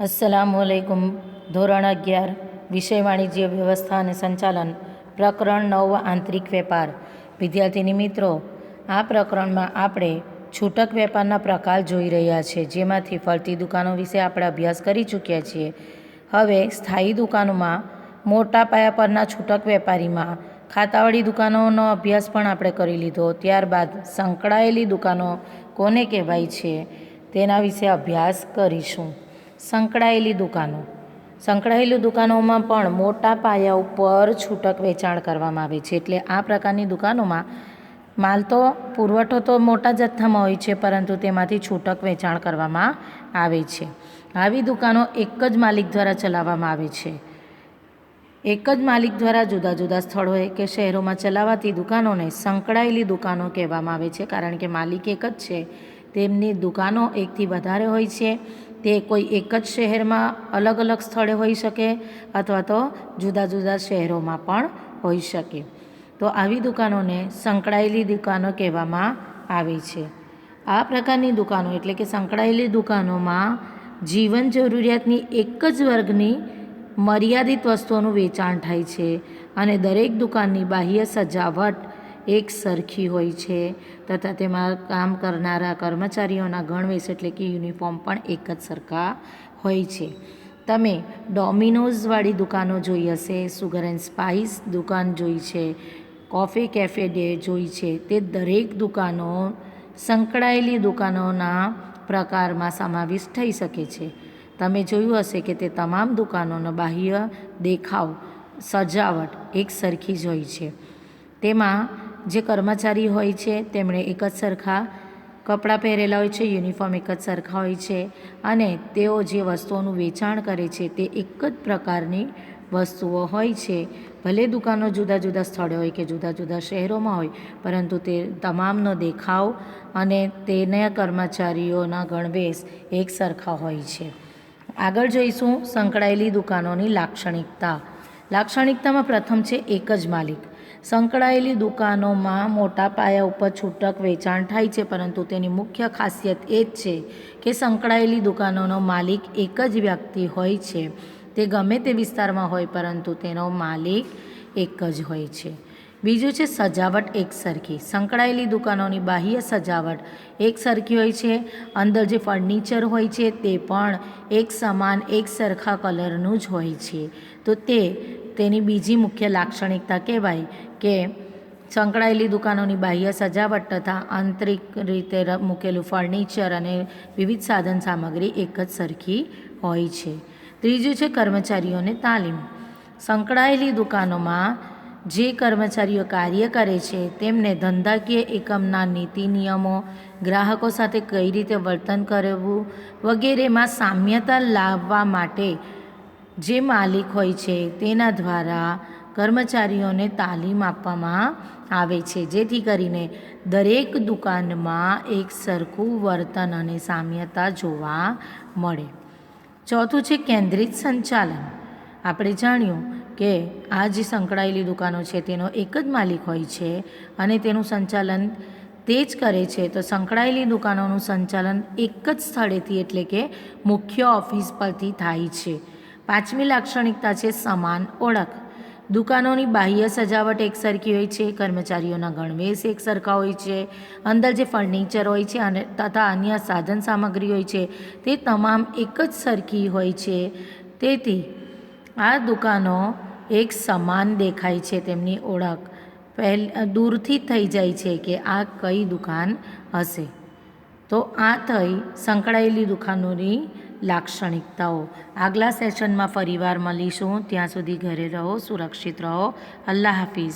અસલામુઅલૈકુમ ધોરણ અગિયાર વિષય વાણિજ્ય વ્યવસ્થા અને સંચાલન, પ્રકરણ નવ, આંતરિક વેપાર. વિદ્યાર્થીની મિત્રો, આ પ્રકરણમાં આપણે છૂટક વેપારના પ્રકાર જોઈ રહ્યા છે, જેમાંથી ફરતી દુકાનો વિશે આપણે અભ્યાસ કરી ચૂક્યા છીએ. હવે સ્થાયી દુકાનોમાં, મોટા પાયા પરના છૂટક વેપારીમાં, ખાતાવાળી દુકાનોનો અભ્યાસ પણ આપણે કરી લીધો. ત્યારબાદ સંકળાયેલી દુકાનો કોને કહેવાય છે, તેના વિશે અભ્યાસ કરીશું. સંકળાયેલી દુકાનો. સંકળાયેલી દુકાનોમાં પણ મોટા પાયા ઉપર છૂટક વેચાણ કરવામાં આવે છે. એટલે આ પ્રકારની દુકાનોમાં માલ તો, પુરવઠો તો મોટા જથ્થામાં હોય છે, પરંતુ તેમાંથી છૂટક વેચાણ કરવામાં આવે છે. આવી દુકાનો એક જ માલિક દ્વારા ચલાવવામાં આવે છે. એક જ માલિક દ્વારા જુદા જુદા સ્થળોએ કે શહેરોમાં ચલાવાતી દુકાનોને સંકળાયેલી દુકાનો કહેવામાં આવે છે. કારણ કે માલિક એક જ છે. તેમની દુકાનો એકથી વધારે હોય છે. તે કોઈ એક જ શહેરમાં અલગ અલગ સ્થળે હોઈ શકે અથવા તો જુદા જુદા શહેરોમાં પણ હોઈ શકે. તો આવી દુકાનોને સંકળાયેલી દુકાનો કહેવામાં આવે છે. આ પ્રકારની દુકાનો એટલે કે સંકળાયેલી દુકાનોમાં જીવન જરૂરિયાતની એક જ વર્ગની મર્યાદિત વસ્તુઓનું વેચાણ થાય છે અને દરેક દુકાનની બાહ્ય સજાવટ એક સરખી હોય છે તથા તેમાં કામ કરનારા કર્મચારીઓના ગણવેશ એટલે કે યુનિફોર્મ પણ એક જ સરખા હોય છે. તમે ડોમિનોઝવાળી દુકાનો જોઈ હશે, સુગર એન્ડ સ્પાઇસ દુકાન જોઈ છે, કોફી કેફે ડે જોઈ છે, તે દરેક દુકાનો સંકળાયેલી દુકાનોના પ્રકારમાં સમાવિષ્ટ થઈ શકે છે. તમે જોયું હશે કે તે તમામ દુકાનોનો બાહ્ય દેખાવ, સજાવટ એક સરખી જ હોય છે. તેમાં જે કર્મચારી હોય છે, તેમણે એક જ સરખા કપડાં પહેરેલા હોય છે, યુનિફોર્મ એક જ સરખા હોય છે અને તેઓ જે વસ્તુઓનું વેચાણ કરે છે, તે એક જ પ્રકારની વસ્તુઓ હોય છે. ભલે દુકાનો જુદા જુદા સ્થળે હોય કે જુદા જુદા શહેરોમાં હોય, પરંતુ તે તમામનો દેખાવ અને તેના કર્મચારીઓના ગણવેશ એક સરખા હોય છે. આગળ જોઈશું સંકળાયેલી દુકાનોની લાક્ષણિકતા. લાક્ષણિકતામાં પ્રથમ છે, એક જ માલિક. સંકળાયેલી દુકાનોમાં મોટા પાયા ઉપર છૂટક વેચાણ થાય છે, પરંતુ તેની મુખ્ય ખાસિયત એ જ છે કે સંકળાયેલી દુકાનોનો માલિક એક જ વ્યક્તિ હોય છે. તે ગમે તે વિસ્તારમાં હોય, પરંતુ તેનો માલિક એક જ હોય છે. બીજું છે સજાવટ એકસરખી. સંકળાયેલી દુકાનોની બાહ્ય સજાવટ એકસરખી હોય છે. અંદર જે ફર્નિચર હોય છે, તે પણ એક સમાન, એક સરખા કલરનું જ હોય છે. તો તે તેની બીજી મુખ્ય લાક્ષણિકતા કહેવાય કે સંકળાયેલી દુકાનોની બાહ્ય સજાવટ તથા આંતરિક રીતે મૂકેલું ફર્નિચર અને વિવિધ સાધન સામગ્રી એક જ સરખી હોય છે. ત્રીજું છે કર્મચારીઓને તાલીમ. સંકળાયેલી દુકાનોમાં જે કર્મચારીઓ કાર્ય કરે છે, તેમને ધંધાકીય એકમના નીતિ નિયમો, ગ્રાહકો સાથે કઈ રીતે વર્તન કરવું વગેરેમાં સામ્યતા લાવવા માટે જે માલિક હોય છે, તેના દ્વારા કર્મચારીઓને તાલીમ આપવામાં આવે છે. જેથી કરીને દરેક દુકાનમાં એક સરખું વર્તન અને સામ્યતા જોવા મળે. ચોથું છે કેન્દ્રિત સંચાલન. આપણે જાણ્યું કે આ જે સંકળાયેલી દુકાનો છે, તેનો એક જ માલિક હોય છે અને તેનું સંચાલન તે જ કરે છે. તો સંકળાયેલી દુકાનોનું સંચાલન એક જ સ્થળેથી એટલે કે મુખ્ય ઓફિસ પરથી થાય છે. પાંચમી લાક્ષણિકતા છે સમાન ઓળખ. દુકાનોની બાહ્ય સજાવટ એક સરખી હોય છે, કર્મચારીઓના ગણવેશ એક સરખા હોય છે, અંદર જે ફર્નિચર હોય છે અને તથા અન્ય સાધન સામગ્રી હોય છે, તે તમામ એક જ સરખી હોય છે. તેથી, આ દુકાનો એક સમાન દેખાય છે તેમની ઓળખ. પહેલ, દૂરથી થઈ જાય છે કે આ કઈ દુકાન હશે. તો આ થઈ સંકળાયેલી દુકાનોની લાક્ષણિકતાઓ. આગલા સેશનમાં ફરીવાર મળીશું. ત્યાં સુધી ઘરે રહો સુરક્ષિત રહો. અલ્લાહ હાફિઝ.